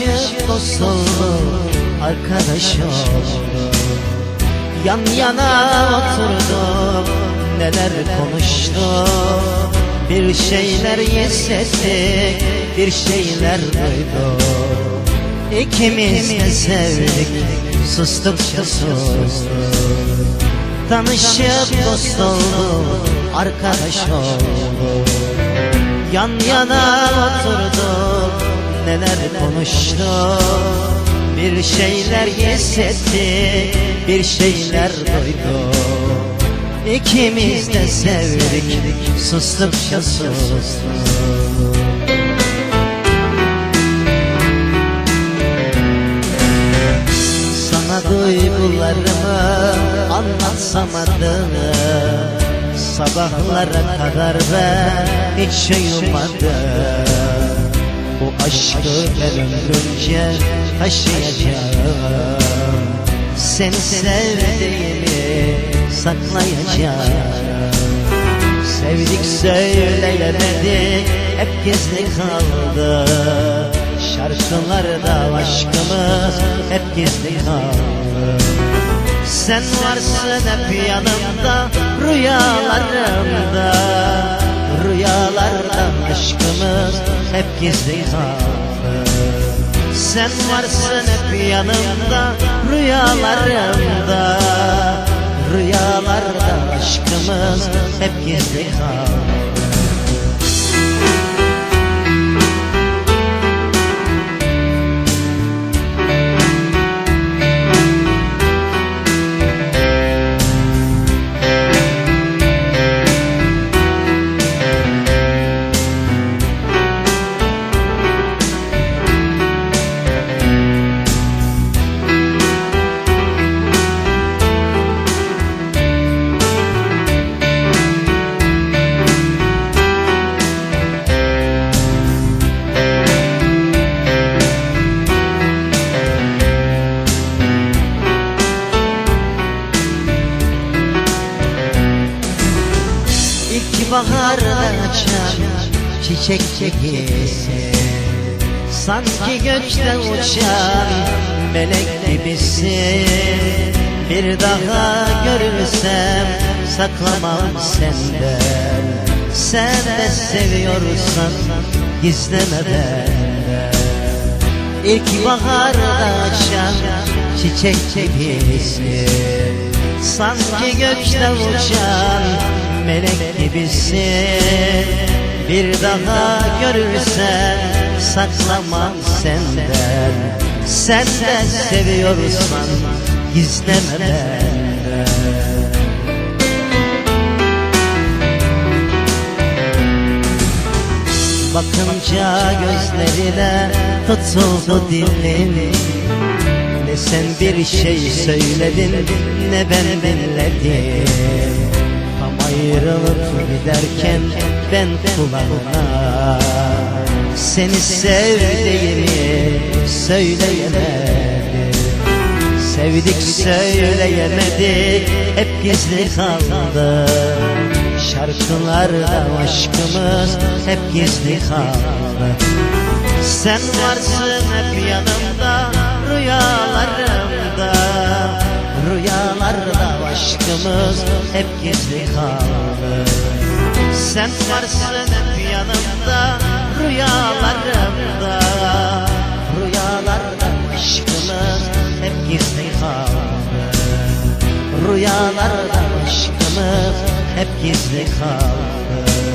Tanışıp dost Arkadaş olduk Yan yana oturduk Neler konuştuk Bir şeyler hissettik Bir şeyler duyduk İkimiz de sevdik Sustukça sustuk. Tanışıp dost olduk Arkadaş olduk. Yan yana oturduk Neler konuştuk? Bir şeyler hissettik Bir şeyler duyduk. İkimiz de sevdik Sustukça sustuk. Sana duygularımı anlatsamadım Sabahlara kadar ben hiç uyumadım Bu aşkı ben ömrümce taşıyacağım. Seni sevdiğimi saklayacağım Sevdik söyleyemedik hep gizli kaldı. Şarkılarda aşkımız hep gizli kaldı. Sen varsın hep yanımda rüyalarımda Rüyalarda aşkımız hep gizli kaldı Sen varsın hep yanımda rüyalarımda Rüyalarda aşkımız hep gizli kaldı çiçek çekisi Sanki gökte uçan melek gibisin. Bir daha görürsem saklamam senden. Sen de seviyorsan gizleme benden İlkbaharda açan çiçek çekisi Sanki gökte uçan melek gibisin Bir daha görürsen saklamam senden. Sen de seviyorsan gizleme Bakınca gözlerine tutuldu dilim Ne sen bir şey söyledin ne ben dinledim ayrılıp giderken ben kulağına Seni sevdiğimi söyleyemedim. Sevdik söyleyemedik hep gizli kaldı. Şarkılarda aşkımız hep gizli kaldı. Sen varsın hep yanımda aşkımız hep gizli kaldı Sen varsın hep yanımda rüyalarımda. Rüyalarda aşkımız hep gizli kaldı Rüyalarda aşkımız hep gizli kaldı